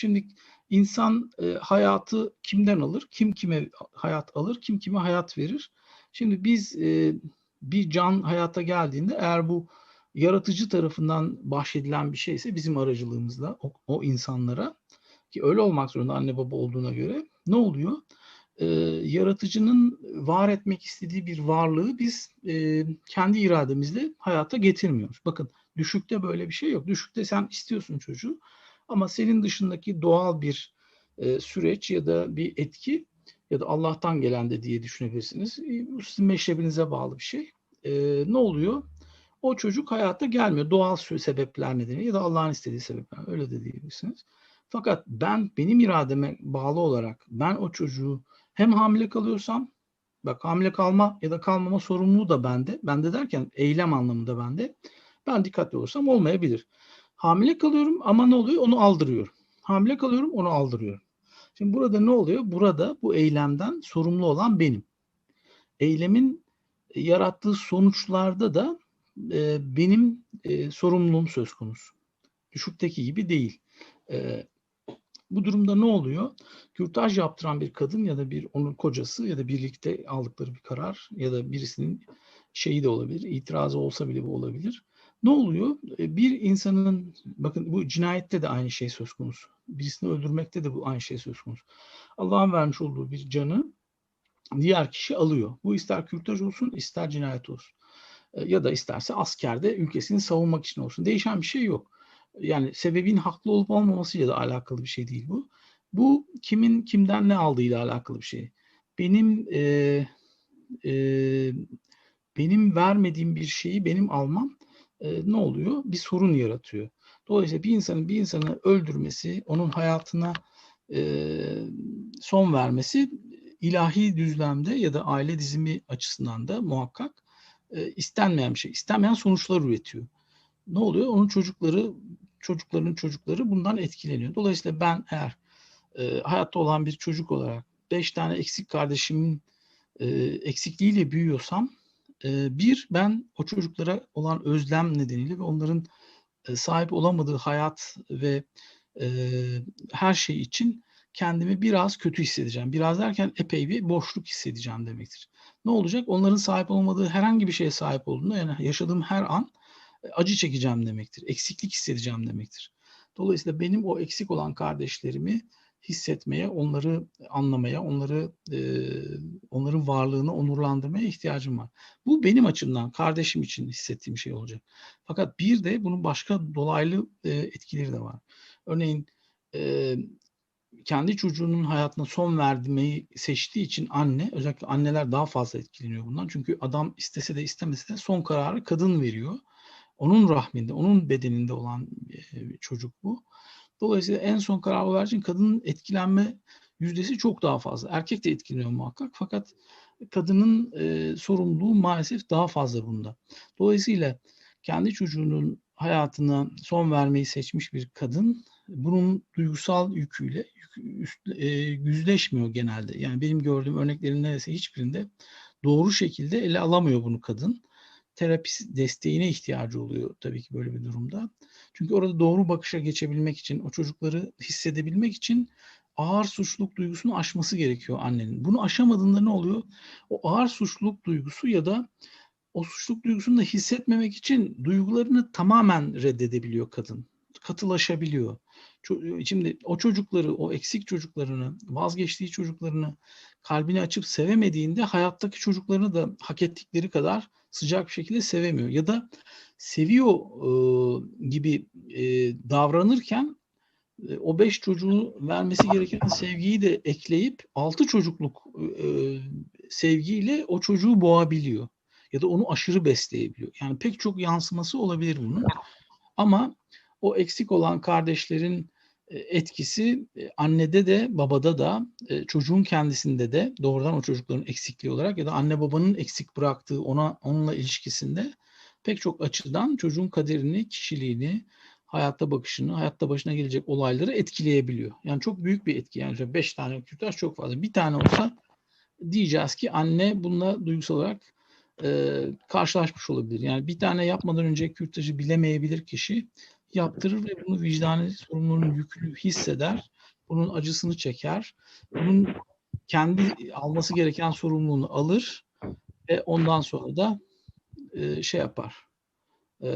Şimdi insan e, hayatı kimden alır? Kim kime hayat alır? Kim kime hayat verir? Şimdi biz e, bir can hayata geldiğinde eğer bu yaratıcı tarafından bahşedilen bir şeyse bizim aracılığımızla o, o insanlara ki öyle olmak zorunda anne baba olduğuna göre ne oluyor? Ee, yaratıcının var etmek istediği bir varlığı biz e, kendi irademizle hayata getirmiyoruz. Bakın düşükte böyle bir şey yok. Düşükte sen istiyorsun çocuğu ama senin dışındaki doğal bir e, süreç ya da bir etki ya da Allah'tan gelen de diye düşünebilirsiniz. E, bu sizin meşrebinize bağlı bir şey. E, ne oluyor? O çocuk hayatta gelmiyor. Doğal sebepler nedeniyle ya da Allah'ın istediği sebepler. Öyle de diyebilirsiniz. Fakat ben benim irademe bağlı olarak ben o çocuğu hem hamile kalıyorsam bak hamile kalma ya da kalmama sorumluluğu da bende. Bende derken eylem anlamında bende. Ben dikkatli olursam olmayabilir. Hamile kalıyorum ama ne oluyor? Onu aldırıyorum. Hamile kalıyorum onu aldırıyorum. Şimdi burada ne oluyor? Burada bu eylemden sorumlu olan benim. Eylemin yarattığı sonuçlarda da e, benim e, sorumluluğum söz konusu. Düşükteki gibi değil. E, bu durumda ne oluyor? Kürtaj yaptıran bir kadın ya da bir onun kocası ya da birlikte aldıkları bir karar ya da birisinin şeyi de olabilir, itirazı olsa bile bu olabilir. Ne oluyor? E, bir insanın, bakın bu cinayette de aynı şey söz konusu. Birisini öldürmekte de bu aynı şey söz konusu. Allah'ın vermiş olduğu bir canı diğer kişi alıyor. Bu ister kürtaj olsun, ister cinayet olsun. E, ya da isterse askerde ülkesini savunmak için olsun. Değişen bir şey yok. Yani sebebin haklı olup olmamasıyla da alakalı bir şey değil bu. Bu kimin kimden ne aldığıyla alakalı bir şey. Benim e, e, benim vermediğim bir şeyi benim almam e, ne oluyor? Bir sorun yaratıyor. Dolayısıyla bir insanın bir insanı öldürmesi, onun hayatına e, son vermesi ilahi düzlemde ya da aile dizimi açısından da muhakkak e, istenmeyen bir şey. İstenmeyen sonuçlar üretiyor. Ne oluyor? Onun çocukları, çocukların çocukları bundan etkileniyor. Dolayısıyla ben eğer e, hayatta olan bir çocuk olarak beş tane eksik kardeşimin e, eksikliğiyle büyüyorsam bir ben o çocuklara olan özlem nedeniyle ve onların sahip olamadığı hayat ve her şey için kendimi biraz kötü hissedeceğim. Biraz derken epey bir boşluk hissedeceğim demektir. Ne olacak? Onların sahip olmadığı herhangi bir şeye sahip olduğunda yani yaşadığım her an e, acı çekeceğim demektir. Eksiklik hissedeceğim demektir. Dolayısıyla benim o eksik olan kardeşlerimi hissetmeye, onları anlamaya, onları e, onların varlığını onurlandırmaya ihtiyacım var. Bu benim açımdan, kardeşim için hissettiğim şey olacak. Fakat bir de bunun başka dolaylı e, etkileri de var. Örneğin e, kendi çocuğunun hayatına son vermeyi seçtiği için anne, özellikle anneler daha fazla etkileniyor bundan. Çünkü adam istese de istemese de son kararı kadın veriyor. Onun rahminde, onun bedeninde olan e, çocuk bu. Dolayısıyla en son karar için kadının etkilenme yüzdesi çok daha fazla. Erkek de etkileniyor muhakkak fakat kadının e, sorumluluğu maalesef daha fazla bunda. Dolayısıyla kendi çocuğunun hayatına son vermeyi seçmiş bir kadın bunun duygusal yüküyle üst, e, yüzleşmiyor genelde. Yani benim gördüğüm örneklerin neredeyse hiçbirinde doğru şekilde ele alamıyor bunu kadın. Terapi desteğine ihtiyacı oluyor tabii ki böyle bir durumda. Çünkü orada doğru bakışa geçebilmek için, o çocukları hissedebilmek için ağır suçluluk duygusunu aşması gerekiyor annenin. Bunu aşamadığında ne oluyor? O ağır suçluluk duygusu ya da o suçluluk duygusunu da hissetmemek için duygularını tamamen reddedebiliyor kadın. Katılaşabiliyor. Şimdi o çocukları, o eksik çocuklarını, vazgeçtiği çocuklarını kalbini açıp sevemediğinde hayattaki çocuklarını da hak ettikleri kadar sıcak bir şekilde sevemiyor. Ya da seviyor e, gibi e, davranırken e, o beş çocuğu vermesi gereken sevgiyi de ekleyip altı çocukluk e, sevgiyle o çocuğu boğabiliyor. Ya da onu aşırı besleyebiliyor. Yani pek çok yansıması olabilir bunun. Ama o eksik olan kardeşlerin e, etkisi e, annede de babada da e, çocuğun kendisinde de doğrudan o çocukların eksikliği olarak ya da anne babanın eksik bıraktığı ona onunla ilişkisinde pek çok açıdan çocuğun kaderini, kişiliğini, hayatta bakışını, hayatta başına gelecek olayları etkileyebiliyor. Yani çok büyük bir etki. Yani beş tane kürtaj çok fazla. Bir tane olsa diyeceğiz ki anne bununla duygusal olarak e, karşılaşmış olabilir. Yani bir tane yapmadan önce kürtajı bilemeyebilir kişi yaptırır ve bunu vicdani sorumluluğunun yükünü hisseder. Bunun acısını çeker. Bunun kendi alması gereken sorumluluğunu alır ve ondan sonra da e, şey yapar. E,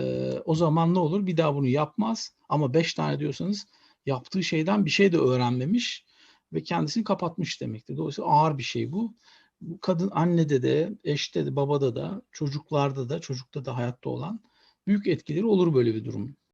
o zaman ne olur? Bir daha bunu yapmaz. Ama beş tane diyorsanız yaptığı şeyden bir şey de öğrenmemiş ve kendisini kapatmış demektir. Dolayısıyla ağır bir şey bu. Bu kadın annede de, eşte de, babada da, çocuklarda da, çocukta da hayatta olan büyük etkileri olur böyle bir durum.